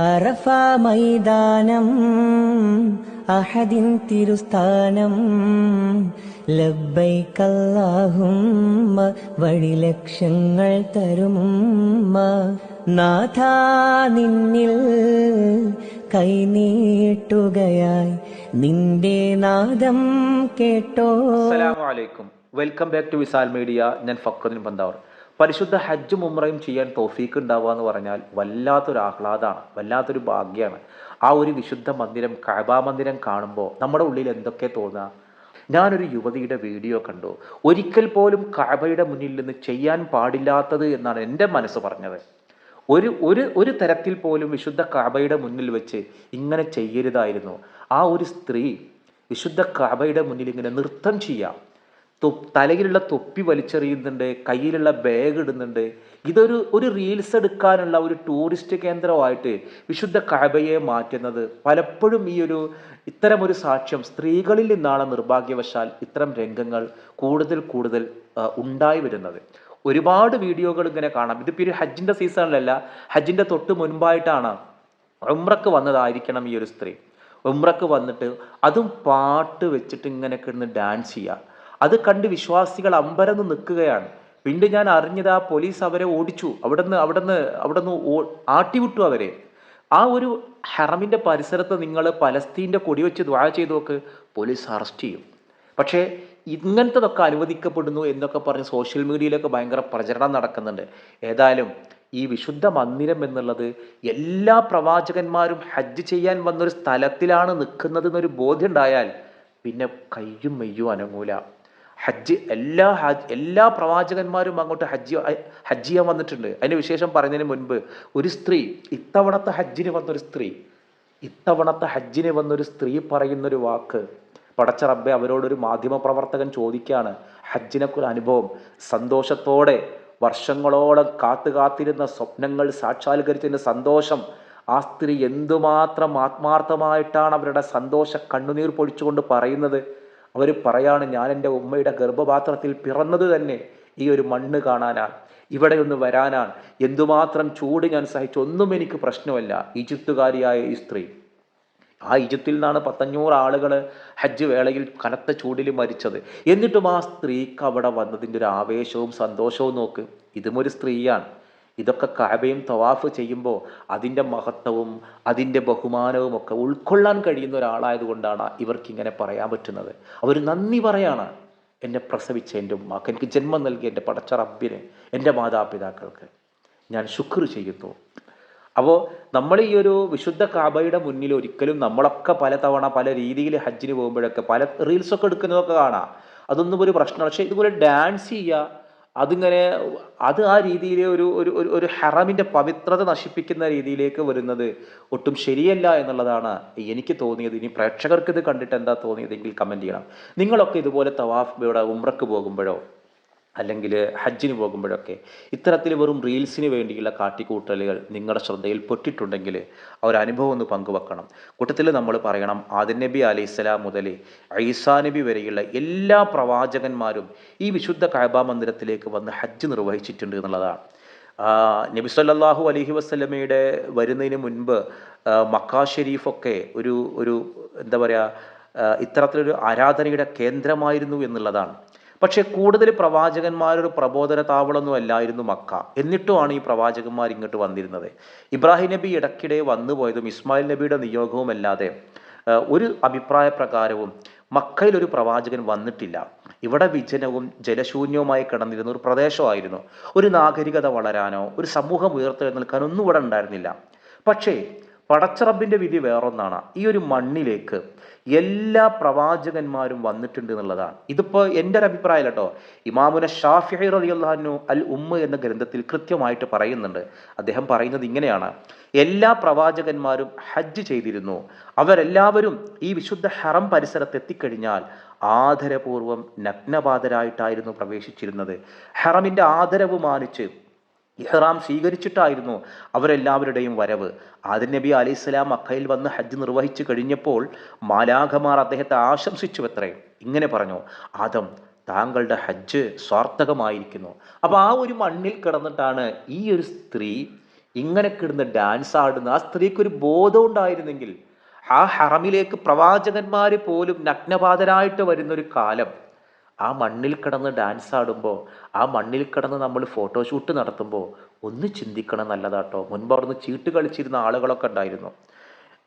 അറഫ മൈതാനം അഹദിൻ തിരുസ്ഥാനം. ലബ്ബൈക്കല്ലാഹുമ്മ വഴി ലക്ഷ്യങ്ങൾ തരും നാഥാ നിന്നിൽ കൈനീട്ടുകയായി നിന്റെ നാദം കേട്ടോ. അസ്സലാമു അലൈക്കും. Welcome back to Visal media. ഞാൻ ഫക്രുദ്ദീൻ പന്താവർ. പരിശുദ്ധ ഹജ്ജും ഉമ്രയും ചെയ്യാൻ തോഫീക്ക് ഉണ്ടാവുക എന്ന് പറഞ്ഞാൽ വല്ലാത്തൊരു ആഹ്ലാദമാണ് വല്ലാത്തൊരു ഭാഗ്യമാണ്. ആ ഒരു വിശുദ്ധ മന്ദിരം കഴബാ മന്ദിരം കാണുമ്പോൾ നമ്മുടെ ഉള്ളിൽ എന്തൊക്കെ തോന്നുക ഞാനൊരു യുവതിയുടെ വീഡിയോ കണ്ടു. ഒരിക്കൽ പോലും കഴബയുടെ മുന്നിൽ നിന്ന് ചെയ്യാൻ പാടില്ലാത്തത് എന്നാണ് എന്റെ മനസ്സ് പറഞ്ഞത്. ഒരു ഒരു ഒരു തരത്തിൽ പോലും വിശുദ്ധ കാബയുടെ മുന്നിൽ വെച്ച് ഇങ്ങനെ ചെയ്യരുതായിരുന്നു. ആ ഒരു സ്ത്രീ വിശുദ്ധ കാബയുടെ മുന്നിൽ ഇങ്ങനെ നൃത്തം ചെയ്യാം. തലയിലുള്ള തൊപ്പി വലിച്ചെറിയുന്നുണ്ട് കയ്യിലുള്ള ബാഗ് ഇടുന്നുണ്ട്. ഇതൊരു ഒരു റീൽസ് എടുക്കാനുള്ള ഒരു ടൂറിസ്റ്റ് കേന്ദ്രമായിട്ട് വിശുദ്ധ കാബയെ മാറ്റുന്നത് പലപ്പോഴും ഈ ഒരു ഇത്തരം ഒരു സാക്ഷ്യം സ്ത്രീകളിൽ നിന്നാണ് നിർഭാഗ്യവശാൽ ഇത്തരം രംഗങ്ങൾ കൂടുതൽ കൂടുതൽ ഉണ്ടായി വരുന്നത്. ഒരുപാട് വീഡിയോകൾ ഇങ്ങനെ കാണാം. ഇതിപ്പോൾ ഒരു ഹജ്ജിന്റെ സീസണിലല്ല ഹജ്ജിന്റെ തൊട്ട് മുൻപായിട്ടാണ് ഉമ്രക്ക് വന്നതായിരിക്കണം ഈ ഒരു സ്ത്രീ. ഉമ്രക്ക് വന്നിട്ട് അതും പാട്ട് വെച്ചിട്ട് ഇങ്ങനെ കിടന്ന് ഡാൻസ് ചെയ്യുക അത് കണ്ട് വിശ്വാസികൾ അമ്പരന്ന് നിൽക്കുകയാണ്. പിന്നെ ഞാൻ അറിഞ്ഞത് ആ പോലീസ് അവരെ ഓടിച്ചു. അവിടുന്ന് അവിടുന്ന് അവിടുന്ന് ആട്ടിവിട്ടു അവരെ. ആ ഒരു ഹറമിന്റെ പരിസരത്ത് നിങ്ങൾ പലസ്തീന്റെ കൊടി വെച്ച് ദ്വാ ചെയ്തു നോക്ക് പോലീസ് അറസ്റ്റ് ചെയ്യും. പക്ഷേ ഇങ്ങനത്തതൊക്കെ അനുവദിക്കപ്പെടുന്നു എന്നൊക്കെ പറഞ്ഞ് സോഷ്യൽ മീഡിയയിലൊക്കെ ഭയങ്കര പ്രചരണം നടക്കുന്നുണ്ട്. ഏതായാലും ഈ വിശുദ്ധ മന്ദിരം എന്നുള്ളത് എല്ലാ പ്രവാചകന്മാരും ഹജ്ജ് ചെയ്യാൻ വന്നൊരു സ്ഥലത്തിലാണ് നിൽക്കുന്നത് എന്നൊരു ബോധ്യം ഉണ്ടായാൽ പിന്നെ കയ്യും മെയ്യും അനങ്ങൂല. ഹജ്ജ് എല്ലാ ഹജ്ജ് എല്ലാ പ്രവാചകന്മാരും അങ്ങോട്ട് ഹജ്ജ് ഹജ്ജ് ചെയ്യാൻ വന്നിട്ടുണ്ട്. അതിന് വിശേഷം പറയുന്നതിന് മുൻപ് ഒരു സ്ത്രീ ഇത്തവണത്തെ ഹജ്ജിന് വന്നൊരു സ്ത്രീ ഇത്തവണത്തെ ഹജ്ജിന് വന്നൊരു സ്ത്രീ പറയുന്നൊരു വാക്ക് പടച്ച റബ്ബെ അവരോടൊരു മാധ്യമ പ്രവർത്തകൻ ചോദിക്കുകയാണ് ഹജ്ജിനെക്കുറിച്ച് അനുഭവം. സന്തോഷത്തോടെ വർഷങ്ങളോളം കാത്തു കാത്തിരുന്ന സ്വപ്നങ്ങൾ സാക്ഷാത്കരിച്ചതിന്റെ സന്തോഷം. ആ സ്ത്രീ എന്തുമാത്രം ആത്മാർത്ഥമായിട്ടാണ് അവരുടെ സന്തോഷ കണ്ണുനീർ പൊഴിച്ചുകൊണ്ട് പറയുന്നത്? അവർ പറയാണ് ഞാൻ എന്റെ ഉമ്മയുടെ ഗർഭപാത്രത്തിൽ പിറന്നത് തന്നെ ഈ ഒരു മണ്ണ് കാണാനാണ്. ഇവിടെ ഒന്ന് വരാനാണ്. എന്തുമാത്രം ചൂട് ഞാൻ സഹിച്ചു ഒന്നും എനിക്ക് പ്രശ്നമല്ല. ഈജിപ്തുകാരിയായ ഈ സ്ത്രീ. ആ ഈജിപ്തിൽ നിന്നാണ് പത്തഞ്ഞൂറ് ആളുകൾ ഹജ്ജ് വേളയിൽ കനത്ത ചൂടിൽ മരിച്ചത്. എന്നിട്ടും ആ സ്ത്രീക്ക് അവിടെ വന്നതിന്റെ ഒരു ആവേശവും സന്തോഷവും നോക്ക്. ഇതും ഒരു സ്ത്രീയാണ്. ഇതൊക്കെ കാബയും തവാഫ് ചെയ്യുമ്പോൾ അതിന്റെ മഹത്വവും അതിന്റെ ബഹുമാനവും ഒക്കെ ഉൾക്കൊള്ളാൻ കഴിയുന്ന ഒരാളായതുകൊണ്ടാണ് ഇവർക്ക് ഇങ്ങനെ പറയാൻ പറ്റുന്നത്. അവർ നന്ദി പറയാണ് എന്നെ പ്രസവിച്ച എന്റെ ഉമ്മാക്ക് എനിക്ക് ജന്മം നൽകിയ എന്റെ പടച്ച റബ്ബിന് എന്റെ മാതാപിതാക്കൾക്ക് ഞാൻ ശുക്ർ ചെയ്യുന്നു. അപ്പോൾ നമ്മൾ ഈ ഒരു വിശുദ്ധ കാബയുടെ മുന്നിൽ ഒരിക്കലും നമ്മളൊക്കെ പലതവണ പല രീതിയിൽ ഹജ്ജിന് പോകുമ്പോഴൊക്കെ പല റീൽസൊക്കെ എടുക്കുന്നതൊക്കെ കാണാം. അതൊന്നും ഒരു പ്രശ്നമാണ് പക്ഷേ ഇതുപോലെ ഡാൻസ് ചെയ്യുക അതിങ്ങനെ അത് ആ രീതിയിൽ ഒരു ഒരു ഒരു ഹറമിന്റെ പവിത്രത നശിപ്പിക്കുന്ന രീതിയിലേക്ക് വരുന്നത് ഒട്ടും ശരിയല്ല എന്നുള്ളതാണ് എനിക്ക് തോന്നിയത്. ഇനി പ്രേക്ഷകർക്ക് ഇത് കണ്ടിട്ട് എന്താ തോന്നിയതെങ്കിൽ കമന്റ് ചെയ്യണം. നിങ്ങളൊക്കെ ഇതുപോലെ തവാഫ് ഇവിടെ ഉമ്രക്ക് പോകുമ്പോഴോ അല്ലെങ്കിൽ ഹജ്ജിന് പോകുമ്പോഴൊക്കെ ഇത്തരത്തിൽ വെറും റീൽസിന് വേണ്ടിയുള്ള കാട്ടിക്കൂട്ടലുകൾ നിങ്ങളുടെ ശ്രദ്ധയിൽ പെട്ടിട്ടുണ്ടെങ്കിൽ ആ ഒരു അനുഭവം ഒന്ന് പങ്കുവെക്കണം. കൂട്ടത്തിൽ നമ്മൾ പറയണം ആദിൻ നബി അലൈഹിസ്സലാം മുതൽ ഐസാ നബി വരെയുള്ള എല്ലാ പ്രവാചകന്മാരും ഈ വിശുദ്ധ കഅബ മന്ദിരത്തിലേക്ക് വന്ന് ഹജ്ജ് നിർവഹിച്ചിട്ടുണ്ട് എന്നുള്ളതാണ്. നബി സല്ലാഹു അലഹി വസ്ലമയുടെ വരുന്നതിന് മുൻപ് മക്ക ഷെരീഫൊക്കെ ഒരു ഒരു എന്താ പറയുക ഇത്തരത്തിലൊരു ആരാധനയുടെ കേന്ദ്രമായിരുന്നു എന്നുള്ളതാണ്. പക്ഷേ കൂടുതൽ പ്രവാചകന്മാരൊരു പ്രബോധന താവളമൊന്നും അല്ലായിരുന്നു മക്ക. എന്നിട്ടുമാണ് ഈ പ്രവാചകന്മാർ ഇങ്ങോട്ട് വന്നിരുന്നത്. ഇബ്രാഹിം നബി ഇടയ്ക്കിടെ വന്നു പോയതും ഇസ്മായിൽ നബിയുടെ നിയോഗവും അല്ലാതെ ഒരു അഭിപ്രായ പ്രകാരവും മക്കയിൽ ഒരു പ്രവാചകൻ വന്നിട്ടില്ല. ഇവിടെ വിജനവും ജലശൂന്യവുമായി കിടന്നിരുന്ന ഒരു പ്രദേശമായിരുന്നു. ഒരു നാഗരികത വളരാനോ ഒരു സമൂഹം ഉയർത്തെഴുന്നേൽക്കാനോ ഒന്നും ഇവിടെ ഉണ്ടായിരുന്നില്ല. പക്ഷേ പടച്ചറബിന്റെ വിധി വേറൊന്നാണ്. ഈ ഒരു മണ്ണിലേക്ക് എല്ലാ പ്രവാചകന്മാരും വന്നിട്ടുണ്ട് എന്നുള്ളതാണ്. ഇതിപ്പോൾ എന്റെ ഒരു അഭിപ്രായം കേട്ടോ ഇമാമുന ഷാഫി റളിയല്ലാഹു അൽ ഉമ്മ എന്ന ഗ്രന്ഥത്തിൽ കൃത്യമായിട്ട് പറയുന്നുണ്ട്. അദ്ദേഹം പറയുന്നത് ഇങ്ങനെയാണ്. എല്ലാ പ്രവാചകന്മാരും ഹജ്ജ് ചെയ്തിരുന്നു. അവരെല്ലാവരും ഈ വിശുദ്ധ ഹറം പരിസരത്ത് എത്തിക്കഴിഞ്ഞാൽ ആദരപൂർവം നഗ്നപാതരായിട്ടായിരുന്നു പ്രവേശിച്ചിരുന്നത്. ഹറമിന്റെ ആദരവ് മാനിച്ച് ഇഹ്റാം സ്വീകരിച്ചിട്ടായിരുന്നു അവരെല്ലാവരുടെയും വരവ്. ആദിൻ നബി അലൈഹി മക്കയിൽ വന്ന് ഹജ്ജ് നിർവഹിച്ചു കഴിഞ്ഞപ്പോൾ മാലാഖമാർ അദ്ദേഹത്തെ ആശംസിച്ചു അത്രേ ഇങ്ങനെ പറഞ്ഞു ആദം താങ്കളുടെ ഹജ്ജ് സ്വാർത്ഥകമായിരിക്കുന്നു. അപ്പോൾ ആ ഒരു മണ്ണിൽ കിടന്നിട്ടാണ് ഈ ഒരു സ്ത്രീ ഇങ്ങനെ കിടന്ന് ഡാൻസ് ആടുന്ന ആ സ്ത്രീക്ക് ഒരു ബോധം ഉണ്ടായിരുന്നെങ്കിൽ ആ ഹറമിലേക്ക് പ്രവാചകന്മാർ പോലും നഗ്നപാതരായിട്ട് വരുന്നൊരു കാലം. ആ മണ്ണിൽ കിടന്ന് ഡാൻസ് ആടുമ്പോൾ ആ മണ്ണിൽ കിടന്ന് നമ്മൾ ഫോട്ടോഷൂട്ട് നടത്തുമ്പോൾ ഒന്ന് ചിന്തിക്കണം നല്ലതാട്ടോ. മുൻപ് അവിടുന്ന് ചീട്ട് കളിച്ചിരുന്ന ആളുകളൊക്കെ ഉണ്ടായിരുന്നു.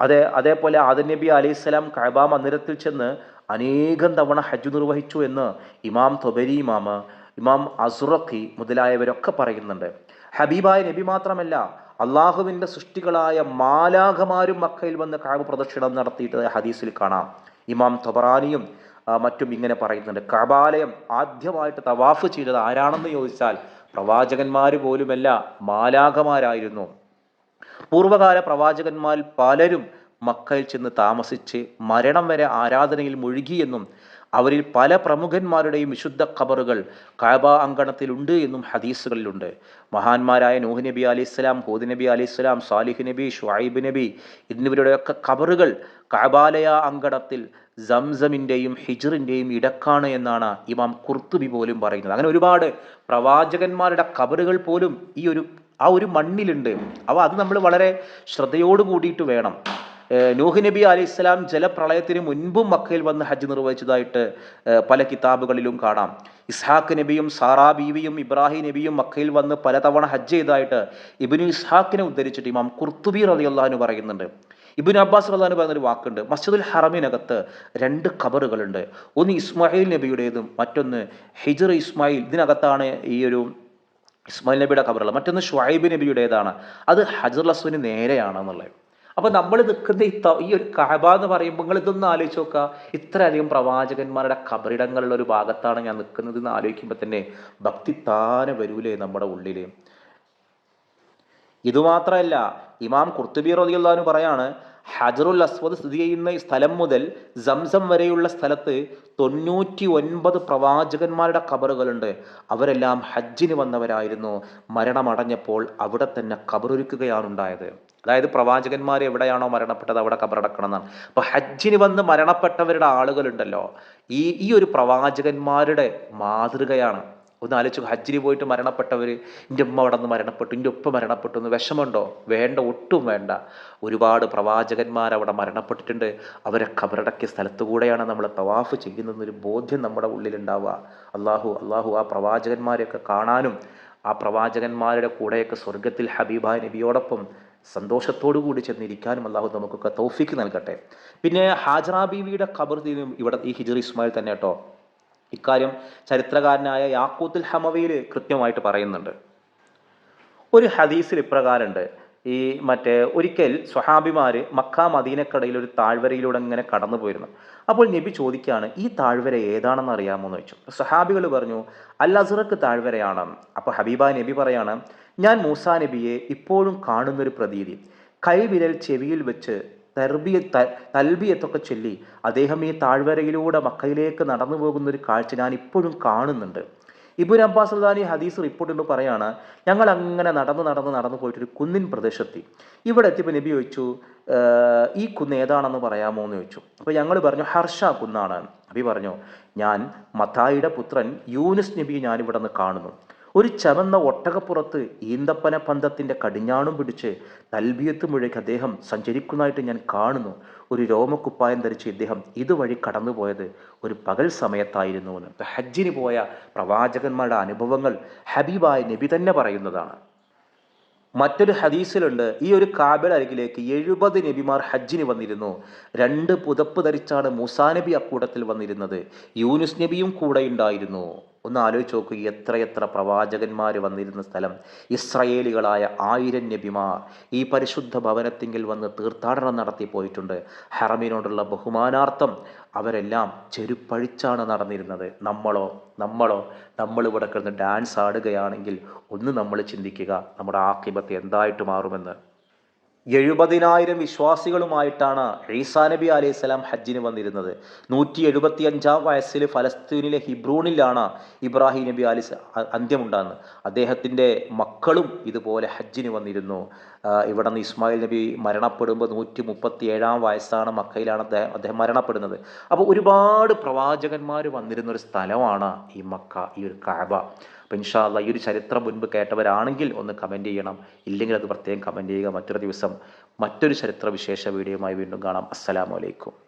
അതെ അതേപോലെ ആദൻ നബി അലൈഹിസ്സലാം കഅബ മന്ദിരത്തിൽ ചെന്ന് അനേകം തവണ ഹജ്ജ് നിർവഹിച്ചു എന്ന് ഇമാം തൊബരി ഇമാമ് ഇമാം അസുറഖി മുതലായവരൊക്കെ പറയുന്നുണ്ട്. ഹബീബായ നബി മാത്രമല്ല അള്ളാഹുവിന്റെ സൃഷ്ടികളായ മാലാഖമാരും മക്കയിൽ വന്ന് കാബ് പ്രദക്ഷിണം നടത്തിയിട്ട് ഹദീസിൽ കാണാം. ഇമാം തൊബറാനിയും മറ്റും ഇങ്ങനെ പറയുന്നുണ്ട്. കബാലയം ആദ്യമായിട്ട് തവാഫ് ചെയ്തത് ആരാണെന്ന് ചോദിച്ചാൽ പ്രവാചകന്മാർ പോലുമല്ല മാലാഖമാരായിരുന്നു. പൂർവകാല പ്രവാചകന്മാർ പലരും മക്കയിൽ ചെന്ന് താമസിച്ച് മരണം വരെ ആരാധനയിൽ മുഴുകിയെന്നും അവരിൽ പല പ്രമുഖന്മാരുടെയും വിശുദ്ധ ഖബറുകൾ കാബ അങ്കണത്തിലുണ്ട് എന്നും ഹദീസുകളിലുണ്ട്. മഹാന്മാരായ നൂഹ് നബി അലൈഹി സ്വലാം ഹൂദ് നബി അലൈഹി സ്വലാം സാലിഹ് നബി ഷുഹൈബ് നബി എന്നിവരുടെയൊക്കെ ഖബറുകൾ കാബാലയ അങ്കണത്തിൽ സംസമിന്റെയും ഹിജറിന്റെയും ഇടക്കാണ് എന്നാണ് ഇമാം കുർത്തുബി പോലും പറയുന്നത്. അങ്ങനെ ഒരുപാട് പ്രവാചകന്മാരുടെ ഖബറുകൾ പോലും ഈ ഒരു ആ ഒരു മണ്ണിലുണ്ട്. അപ്പോൾ അത് നമ്മൾ വളരെ ശ്രദ്ധയോട് കൂടിയിട്ട് വേണം. നൂഹ് നബി അലൈഹി ഇസ്ലാം ജലപ്രളയത്തിന് മുൻപും മക്കയിൽ വന്ന് ഹജ്ജ് നിർവഹിച്ചതായിട്ട് പല കിതാബുകളിലും കാണാം. ഇസ്ഹാഖ് നബിയും സാറാ ബീവിയും ഇബ്രാഹിം നബിയും മക്കയിൽ വന്ന് പലതവണ ഹജ്ജ് ചെയ്തതായിട്ട് ഇബിനു ഇസ്ഹാഖിനെ ഉദ്ധരിച്ചിട്ട് ഇമാം കുർത്തുബി റളിയല്ലാഹു പറയുന്നുണ്ട്. ഇബിൻ അബ്ബാസ് റളിയല്ലാഹു പറയുന്നൊരു വാക്കുണ്ട്. മസ്ജിദുൽ ഹറമിനകത്ത് രണ്ട് ഖബറുകളുണ്ട് ഒന്ന് ഇസ്മായിൽ നബിയുടേതും മറ്റൊന്ന് ഹിജർ ഇസ്മായിൽ. ഇതിനകത്താണ് ഈ ഒരു ഇസ്മായിൽ നബിയുടെ ഖബറുള്ളത് മറ്റൊന്ന് ഷുഹൈബ് നബിയുടേതാണ്. അത് ഹജർ അസ്വന് നേരെയാണെന്നുള്ളത്. അപ്പോൾ നമ്മൾ നിൽക്കുന്ന ഈ ഈ ഒരു കഅബ എന്ന് പറയുമ്പോൾ നിങ്ങൾ ഇതൊന്ന് ആലോചിച്ച് നോക്കുക. ഇത്രയധികം പ്രവാചകന്മാരുടെ കബറിടങ്ങളുള്ള ഒരു ഭാഗത്താണ് ഞാൻ നിൽക്കുന്നത് എന്ന് ആലോചിക്കുമ്പോൾ തന്നെ ഭക്തി താനെ വരൂലേ നമ്മുടെ ഉള്ളിൽ ഇതുമാത്രമല്ല ഇമാം കുർത്തുബി റളിയല്ലാഹു പറയാണ് ഹജറുൽ അസ്വദ് സ്ഥിതി ചെയ്യുന്ന സ്ഥലം മുതൽ സംസം വരെയുള്ള സ്ഥലത്ത് തൊണ്ണൂറ്റി ഒൻപത് പ്രവാചകന്മാരുടെ കബറുകളുണ്ട്. അവരെല്ലാം ഹജ്ജിന് വന്നവരായിരുന്നു. മരണമടഞ്ഞപ്പോൾ അവിടെ തന്നെ കബറൊരുക്കുകയാണ് ഉണ്ടായത്. അതായത് പ്രവാചകന്മാർ എവിടെയാണോ മരണപ്പെട്ടത് അവിടെ കബറടക്കണം എന്നാണ് അപ്പൊ ഹജ്ജിന് വന്ന് മരണപ്പെട്ടവരുടെ ആളുകളുണ്ടല്ലോ. ഈ ഈ ഒരു പ്രവാചകന്മാരുടെ മാതൃകയാണ്. ഒന്ന് ആലോചിച്ചു ഹജ്ജിന് പോയിട്ട് മരണപ്പെട്ടവർ എന്റെ ഉമ്മ അവിടെ നിന്ന് മരണപ്പെട്ടു എന്റെ ഉപ്പ മരണപ്പെട്ടു എന്ന് വിഷമമുണ്ടോ? വേണ്ട ഒട്ടും വേണ്ട. ഒരുപാട് പ്രവാചകന്മാർ അവിടെ മരണപ്പെട്ടിട്ടുണ്ട്. അവരെ കബറടക്കിയ സ്ഥലത്തു കൂടെയാണ് നമ്മൾ തവാഫ് ചെയ്യുന്നതെന്നൊരു ബോധ്യം നമ്മുടെ ഉള്ളിലുണ്ടാവുക. അള്ളാഹു അള്ളാഹു ആ പ്രവാചകന്മാരെയൊക്കെ കാണാനും ആ പ്രവാചകന്മാരുടെ കൂടെയൊക്കെ സ്വർഗത്തിൽ ഹബീബ നബിയോടൊപ്പം സന്തോഷത്തോടു കൂടി ചെന്നിരിക്കാനും അള്ളാഹു നമുക്കൊക്കെ തൗഫിക്ക് നൽകട്ടെ. പിന്നെ ഹാജറ ബീവിയുടെ ഖബർ ഇവിടെ ഈ ഹിജർ ഇസ്മായിൽ തന്നെ കേട്ടോ. ഇക്കാര്യം ചരിത്രകാരനായ യാക്കൂത്തുൽ ഹമവയിൽ കൃത്യമായിട്ട് പറയുന്നുണ്ട്. ഒരു ഹദീസിൽ ഇപ്രകാരമുണ്ട്. ഈ മറ്റേ ഒരിക്കൽ സ്വഹാബിമാർ മക്ക മദീനക്കടയിൽ ഒരു താഴ്വരയിലൂടെ ഇങ്ങനെ കടന്നു പോയിരുന്നു. അപ്പോൾ നബി ചോദിക്കുകയാണ് ഈ താഴ്വര ഏതാണെന്ന് അറിയാമോ? എന്ന് ചോദിച്ചു. സ്വഹാബികൾ പറഞ്ഞു അൽ അസുറക്ക് താഴ്വരയാണ്. അപ്പോൾ ഹബീബ നബി പറയാണ് ഞാൻ മൂസ നബിയെ ഇപ്പോഴും കാണുന്നൊരു പ്രതീതി. കൈവിരൽ ചെവിയിൽ വെച്ച് തർബിയ തൽബിയത്തൊക്കെ ചൊല്ലി അദ്ദേഹം ഈ താഴ്വരയിലൂടെ മക്കയിലേക്ക് നടന്നു പോകുന്ന ഒരു കാഴ്ച ഞാൻ ഇപ്പോഴും കാണുന്നുണ്ട്. ഇബുൻ അബ്ബാസ് ഹദീസ് റിപ്പോർട്ടിൽ പറയാണ് ഞങ്ങൾ അങ്ങനെ നടന്ന് നടന്ന് നടന്നു പോയിട്ട് ഒരു കുന്നിൻ പ്രദേശത്തെത്തി. ഇവിടെ എത്തിയപ്പോൾ നബി ചോദിച്ചു ഈ കുന്ന് ഏതാണെന്ന് പറയാമോ എന്ന് ചോദിച്ചു. അപ്പോൾ ഞങ്ങൾ പറഞ്ഞു ഹർഷ കുന്നാണ്. നബി പറഞ്ഞു ഞാൻ മത്തായിയുടെ പുത്രൻ യൂനുസ് നബി ഞാനിവിടെ നിന്ന് കാണുന്നു. ഒരു ചവന്ന ഒട്ടകപ്പുറത്ത് ഈന്തപ്പന പന്തത്തിന്റെ കടിഞ്ഞാണും പിടിച്ച് തൽബിയത്ത് മുഴയ്ക്ക് അദ്ദേഹം സഞ്ചരിക്കുന്നതായിട്ട് ഞാൻ കാണുന്നു. ഒരു രോമക്കുപ്പായം ധരിച്ച് ഇദ്ദേഹം ഇതുവഴി കടന്നുപോയത് ഒരു പകൽ സമയത്തായിരുന്നു എന്ന്. ഹജ്ജിന് പോയ പ്രവാചകന്മാരുടെ അനുഭവങ്ങൾ ഹബീബായ നബി തന്നെ പറയുന്നതാണ്. മറ്റൊരു ഹദീസിലുണ്ട് ഈ ഒരു കാബിൾ അരികിലേക്ക് എഴുപത് നബിമാർ ഹജ്ജിന് വന്നിരുന്നു. രണ്ട് പുതപ്പ് ധരിച്ചാണ് മൂസാ നബി അക്കൂട്ടത്തിൽ വന്നിരുന്നത്. യൂനുസ് നബിയും കൂടെ ഉണ്ടായിരുന്നു. ഒന്ന് ആലോചിച്ച് നോക്കൂ എത്രയെത്ര പ്രവാചകന്മാർ വന്നിരുന്ന സ്ഥലം. ഇസ്രയേലികളായ ആയിരം നബിമാർ ഈ പരിശുദ്ധ ഭവനത്തിങ്കിൽ വന്ന് തീർത്ഥാടനം നടത്തി പോയിട്ടുണ്ട്. ഹറമിനോടുള്ള ബഹുമാനാർത്ഥം അവരെല്ലാം ചെരുപ്പഴിച്ചാണ് നടന്നിരുന്നത്. നമ്മളോ നമ്മളോ നമ്മളിവിടെ കിടന്ന് ഡാൻസ് ആടുകയാണെങ്കിൽ ഒന്ന് നമ്മൾ ചിന്തിക്കുക നമ്മുടെ ആക്കിബത്ത് എന്തായിട്ട് മാറുമെന്ന്. എഴുപതിനായിരം വിശ്വാസികളുമായിട്ടാണ് ഈസാ നബി അലൈഹി സ്വലാം ഹജ്ജിന് വന്നിരുന്നത്. നൂറ്റി എഴുപത്തി അഞ്ചാം വയസ്സിൽ ഫലസ്തീനിലെ ഹിബ്രൂണിലാണ് ഇബ്രാഹിം നബി അലി അന്ത്യമുണ്ടാകുന്നത്. അദ്ദേഹത്തിന്റെ മക്കളും ഇതുപോലെ ഹജ്ജിന് വന്നിരുന്നു. ഇവിടെ നിന്ന് ഇസ്മായിൽ നബി മരണപ്പെടുമ്പോൾ നൂറ്റി മുപ്പത്തി ഏഴാം വയസ്സാണ് മക്കയിലാണ് അദ്ദേഹം അദ്ദേഹം മരണപ്പെടുന്നത്. അപ്പോൾ ഒരുപാട് പ്രവാചകന്മാർ വന്നിരുന്ന ഒരു സ്ഥലമാണ് ഈ മക്ക ഈ ഒരു കാബ. അപ്പോൾ ഇൻഷാല്ല ഈ ഒരു ചരിത്രം മുൻപ് കേട്ടവരാണെങ്കിൽ ഒന്ന് കമന്റ് ചെയ്യണം. ഇല്ലെങ്കിൽ അത് പ്രത്യേകം കമന്റ് ചെയ്യുക. മറ്റൊരു ദിവസം മറ്റൊരു ചരിത്ര വിശേഷ വീഡിയോയുമായി വീണ്ടും കാണാം. അസ്സലാമു അലൈക്കും.